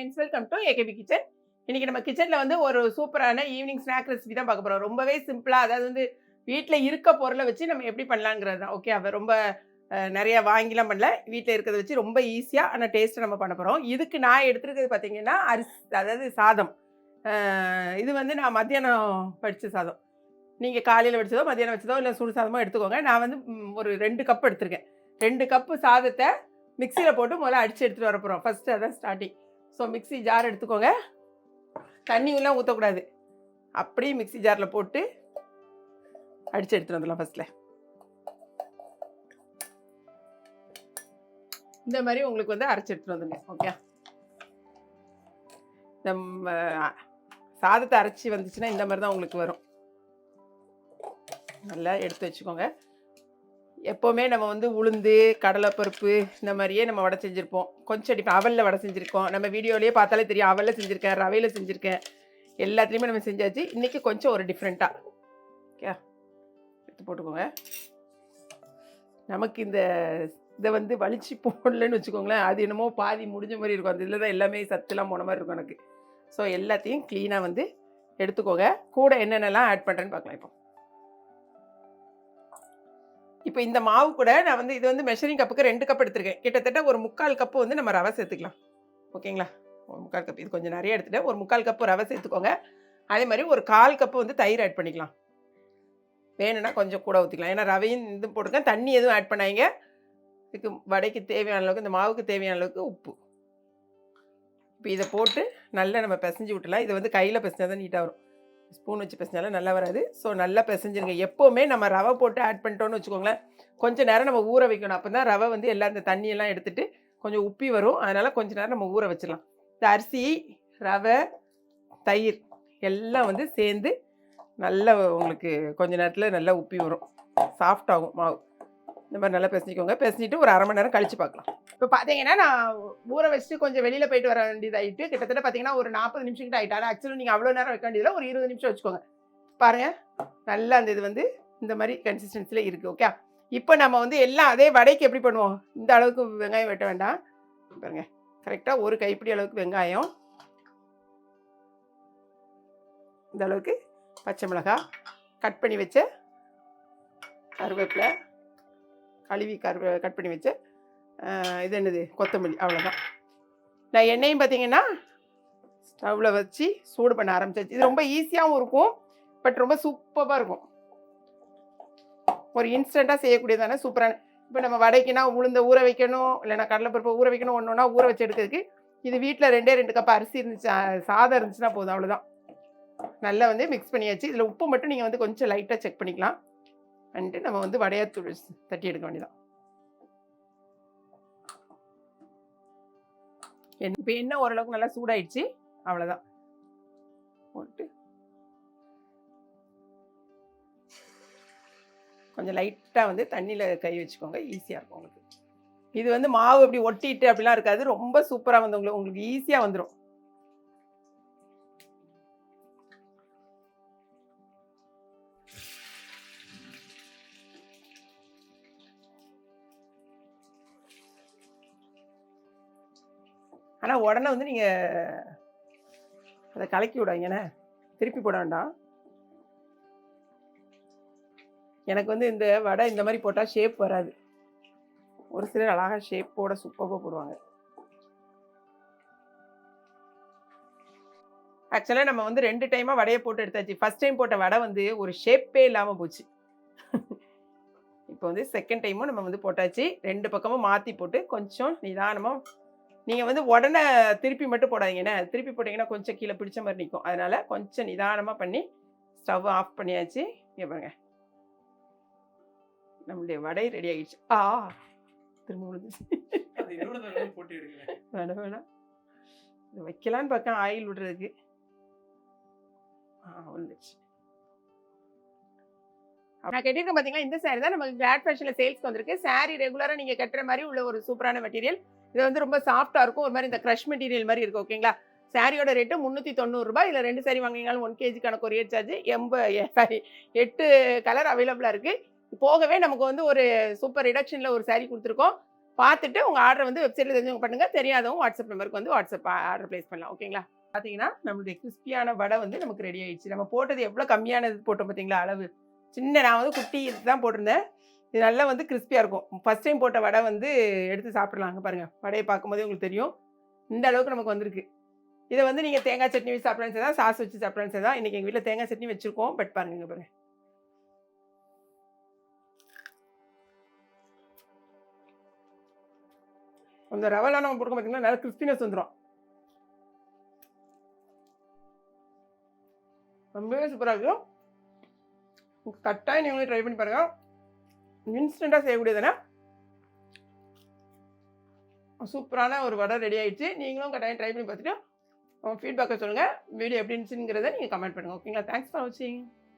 Friends welcome to AKP kitchen இன்றைக்கி நம்ம கிச்சனில் வந்து ஒரு சூப்பரான ஈவினிங் ஸ்நாக் ரெசிபி தான் பார்க்க போகிறோம் ரொம்பவே சிம்பிளாக அதாவது வந்து வீட்டில் இருக்க பொருளை வச்சு நம்ம எப்படி பண்ணலாங்கிறது தான். ஓகே அவர் ரொம்ப நிறையா வாங்கிலாம் பண்ணல. வீட்டில் இருக்கிறத வச்சு ரொம்ப ஈஸியாக ஆனால் டேஸ்ட்டை நம்ம பண்ண போகிறோம் இதுக்கு நான் எடுத்துருக்கிறது பார்த்தீங்கன்னா அரிசி அதாவது சாதம். இது வந்து நான் மத்தியானம் படித்த சாதம். நீங்கள் காலையில் வச்சதோ மத்தியானம் வச்சதோ இல்லை சுடு சாதமோ எடுத்துக்கோங்க. நான் வந்து ஒரு ரெண்டு கப் எடுத்திருக்கேன். ரெண்டு கப்பு சாதத்தை மிக்சியில் போட்டு முதல்ல அடித்து எடுத்துகிட்டு வரப்போகிறோம் ஃபஸ்ட்டு அதான் ஸ்டார்டிங் ஸோ மிக்ஸி ஜார் எடுத்துக்கோங்க. தண்ணியெல்லாம் ஊற்றக்கூடாது அப்படியே மிக்ஸி ஜாரில் போட்டு அடித்து எடுத்துகிட்டு வந்துடலாம் ஃபஸ்ட்டில் இந்த மாதிரி உங்களுக்கு வந்து அரைச்சி எடுத்துகிட்டு வந்துடுங்க ஓகே நம்ம சாதத்தை அரைச்சி வந்துச்சுன்னா இந்த மாதிரி தான் உங்களுக்கு வரும். நல்லா எடுத்து வச்சுக்கோங்க. எப்போவுமே நம்ம வந்து உளுந்து கடலைப்பருப்பு இந்த மாதிரியே நம்ம வடை செஞ்சுருப்போம். கொஞ்சம் டிஃபன் அவலில் வடை செஞ்சுருக்கோம். நம்ம வீடியோலேயே பார்த்தாலே தெரியும். அவலில் செஞ்சுருக்கேன் ரவையில் செஞ்சுருக்கேன். எல்லாத்துலேயுமே நம்ம செஞ்சாச்சு. இன்றைக்கி கொஞ்சம் ஒரு டிஃப்ரெண்ட்டாக ஓகே. எடுத்து போட்டுக்கோங்க. நமக்கு இந்த இதை வந்து வலிச்சு போடலன்னு வச்சுக்கோங்களேன். அது என்னமோ பாதி முடிஞ்ச மாதிரி இருக்கும். அந்த இதில் தான் எல்லாமே சத்துலாம் போன மாதிரி இருக்கும் எனக்கு. ஸோ எல்லாத்தையும் க்ளீனாக வந்து எடுத்துக்கோங்க. கூட என்னென்னலாம் ஆட் பண்ணுறேன்னு பார்க்கலாம் இப்போ. இப்போ இந்த மாவு கூட நான் வந்து இது வந்து மெஷரிங் கப்புக்கு ரெண்டு கப் எடுத்திருக்கேன். கிட்டத்தட்ட ஒரு முக்கால் கப்பு வந்து நம்ம ரவை சேர்த்துக்கலாம். ஓகேங்களா? ஒரு முக்கால் கப் இது கொஞ்சம் நிறைய எடுத்துட்டேன் ஒரு முக்கால் கப்பு ரவை சேர்த்துக்கோங்க. அதே மாதிரி ஒரு கால் கப்பு வந்து தயிர் ஆட் பண்ணிக்கலாம். வேணும்னா கொஞ்சம் கூட ஊற்றிக்கலாம் ஏன்னா ரவையும் இது போட்டுருக்கேன் தண்ணி எதுவும் ஆட் பண்ணாங்க இதுக்கு வடைக்கு தேவையான அளவுக்கு இந்த மாவுக்கு தேவையான அளவுக்கு உப்பு. இப்போ இதை போட்டு நல்லா நம்ம பிசைஞ்சு விட்டுலாம் இதை வந்து கையில் பிசைஞ்சா தான் நீட்டாக வரும். ஸ்பூன் வச்சு பிசைஞ்சாலும் நல்லா வராது. ஸோ நல்லா பிசைஞ்சிருங்க. எப்போவுமே நம்ம ரவை போட்டு ஆட் பண்ணிட்டோம்னு வச்சுக்கோங்களேன். கொஞ்சம் நேரம் நம்ம ஊற வைக்கணும். அப்போ தான் ரவை வந்து எல்லா இந்த தண்ணியெல்லாம் எடுத்துகிட்டு கொஞ்சம் உப்பி வரும். அதனால் கொஞ்சம் நேரம் நம்ம ஊற வச்சிடலாம். இந்த அரிசி ரவை தயிர் எல்லாம் வந்து சேர்ந்து நல்லா உங்களுக்கு கொஞ்ச நேரத்தில் நல்லா உப்பி வரும். சாஃப்ட் ஆகும் மாவு. இந்த மாதிரி நல்லா பேசிக்கோங்க. பேசிட்டு ஒரு அரை மணி நேரம் கழிச்சு பார்க்கலாம். இப்போ பார்த்தீங்கன்னா நான் ஊற வச்சுட்டு கொஞ்சம் வெளியில் போயிட்டு வர வேண்டியதாயிட்டு கிட்டத்தட்ட பார்த்தீங்கன்னா ஒரு நாற்பது நிமிஷம் கிட்ட ஆகிட்டு ஆனால் ஆக்சுவலி நீங்கள் அவ்வளோ நேரம் வைக்க வேண்டியதில்லை. ஒரு இருபது நிமிஷம் வச்சுக்கோங்க. பாருங்கள் நல்லா அந்த இது வந்து இந்த மாதிரி கன்சிஸ்டன்சியில் இருக்குது ஓகே இப்போ நம்ம வந்து எல்லாம் அதே வடைக்கு எப்படி பண்ணுவோம்? இந்த அளவுக்கு வெங்காயம் வெட்ட வேண்டாம். பாருங்க. கரெக்டாக ஒரு கைப்பிடி அளவுக்கு வெங்காயம். இந்த அளவுக்கு பச்சை மிளகாய். கட் பண்ணி வச்ச கருவேப்பிலை. கழுவி கர் கட் பண்ணி வச்ச இது என்னது கொத்தமல்லி அவ்வளோதான் நான் எண்ணெயும் பார்த்தீங்கன்னா ஸ்டவ்வில் வச்சு சூடு பண்ண ஆரம்பிச்சாச்சு. இது ரொம்ப ஈஸியாகவும் இருக்கும் பட் ரொம்ப சூப்பராக இருக்கும். ஒரு இன்ஸ்டண்ட்டாக செய்யக்கூடியதான சூப்பரான இப்போ நம்ம வடைக்குனா உளுந்த ஊற வைக்கணும் இல்லைன்னா கடலைப்பருப்பை ஊற வைக்கணும் ஒன்று ஒன்றா ஊற வச்சு எடுக்கிறதுக்கு இது வீட்டில் ரெண்டே ரெண்டு கப் அரிசி இருந்துச்சு சாதம் இருந்துச்சுன்னா போதும் அவ்வளோதான் நல்லா வந்து மிக்ஸ் பண்ணியாச்சு. இதில் உப்பு மட்டும் நீங்கள் வந்து கொஞ்சம் லைட்டாக செக் பண்ணிக்கலாம். வந்துட்டு நம்ம வந்து வடையாத்தூள் தட்டி எடுக்க வேண்டியதான் இப்போ என்ன ஓரளவுக்கு நல்லா சூடாயிடுச்சு அவ்வளோதான் போட்டு. கொஞ்சம் லைட்டாக வந்து தண்ணியில் கை வச்சுக்கோங்க ஈஸியாக இருக்கும் உங்களுக்கு. இது வந்து மாவு அப்படி ஒட்டிட்டு அப்படிலாம் இருக்காது ரொம்ப சூப்பராக வந்து உங்களுக்கு உங்களுக்கு ஈஸியாக வந்துடும் ஆனால் உடனே வந்து நீங்கள் அதை கலக்கி விடாங்கண்ணே திருப்பி போட வேண்டாம். எனக்கு வந்து இந்த வடை இந்த மாதிரி போட்டால் ஷேப் வராது. ஒரு சிலர் அழகாக ஷேப்போட சூப்பராக போடுவாங்க. ஆக்சுவலாக நம்ம வந்து ரெண்டு டைமாக வடையை போட்டு எடுத்தாச்சு. ஃபர்ஸ்ட் டைம் போட்ட வடை வந்து ஒரு ஷேப்பே இல்லாமல் போச்சு. இப்போ வந்து செகண்ட் டைமும் நம்ம வந்து போட்டாச்சு. ரெண்டு பக்கமும் மாற்றி போட்டு கொஞ்சம் நிதானமாக நீங்கள் வந்து உடனே திருப்பி மட்டும் போடாதீங்கண்ணே திருப்பி போட்டிங்கன்னா கொஞ்சம் கீழே பிடிச்ச மாதிரி நிற்கும் அதனால் கொஞ்சம் நிதானமாக பண்ணி ஸ்டவ் ஆஃப் பண்ணியாச்சு. இங்க பாருங்க. நம்மளுடைய வடை ரெடி ஆகிடுச்சு. ஆ! திரும்ப விழுந்துச்சு வேணாம் வேணாம். இது வைக்கலான்னு பார்க்கேன். ஆயில் விடுறதுக்கு. ஆ வந்துச்சு நான் கட்டியிருக்கேன் பார்த்தீங்களா இந்த saree தான் நமக்கு கிளாட் ஃபேஷனில் சேல்ஸ்க்கு வந்திருக்கு. saree ரெகுலராக நீங்கள் கட்டுற மாதிரி உள்ள ஒரு சூப்பரான மெட்டீரியல் இது வந்து ரொம்ப சாஃப்டாக இருக்கும். ஒரு மாதிரி இந்த க்ரஷ் மெட்டீரியல் மாதிரி இருக்கும் ஓகேங்களா சாரியோட ரேட்டு முந்நூற்றி தொண்ணூறுரூபா இல்லை ரெண்டு சாரி வாங்கினாலும் ஒன் கேஜிக்கான கொரியர் சார்ஜ் எம்ப சாரி எட்டு கலர் அவைலபிளாக இருக்குது போகவே நமக்கு வந்து ஒரு சூப்பர் ரிடக்ஷனில் ஒரு சாரி கொடுத்துருக்கோம். பார்த்துட்டு உங்கள் ஆர்டர் வந்து வெப்சைட்டில் தெரிஞ்சவங்க பண்ணுங்கள் தெரியாதவங்க வாட்ஸ்அப் நம்பருக்கு வந்து வாட்ஸ்அப் ஆர்டர் ப்ளேஸ் பண்ணலாம் ஓகேங்களா பார்த்தீங்கன்னா நம்மளுடைய கிறிஸ்பியான வடை வந்து நமக்கு ரெடி ஆயிடுச்சு. நம்ம போட்டது எவ்வளோ கம்மியானது போட்டோம் பார்த்தீங்களா அளவு. சின்ன நான் வந்து குட்டி தான் போட்டிருந்தேன். இது நல்லா வந்து கிறிஸ்பியாக இருக்கும். ஃபஸ்ட் டைம் போட்ட வடை வந்து எடுத்து சாப்பிடலாங்க பாருங்கள் வடையை பார்க்கும்போதே உங்களுக்கு தெரியும். இந்த அளவுக்கு நமக்கு வந்திருக்கு. இதை வந்து நீங்கள் தேங்காய் சட்னி வச்சு சாப்பிட்றான்னு தான் சாஸ் வச்சு சாப்பிட்றான்னு சரி தான் இன்றைக்கி எங்கள் வீட்டில் தேங்காய் சட்னி வச்சுருக்கோம். பட் பாருங்க இங்க பாருங்க. அந்த ரவெல்லாம் நம்ம போட்டு பார்த்தீங்கன்னா நல்லா கிறிஸ்பினஸ் வந்துடும் ரொம்பவே சூப்பராக இருக்கும். கட்டாயம் நீங்களும் ட்ரை பண்ணி பாருங்கள் இன்ஸ்டண்ட்டாக செய்யக்கூடியதுன்னா சூப்பரான ஒரு வடை ரெடி ஆகிடுச்சு நீங்களும் கட்டாயம் ட்ரை பண்ணி பார்த்துட்டு ஃபீட்பேக்கை சொல்லுங்கள் வீடியோ எப்படி இருந்துச்சுங்கிறத நீங்கள் கமெண்ட் பண்ணுங்கள் ஓகேங்களா தேங்க்ஸ் ஃபார் வாட்சிங்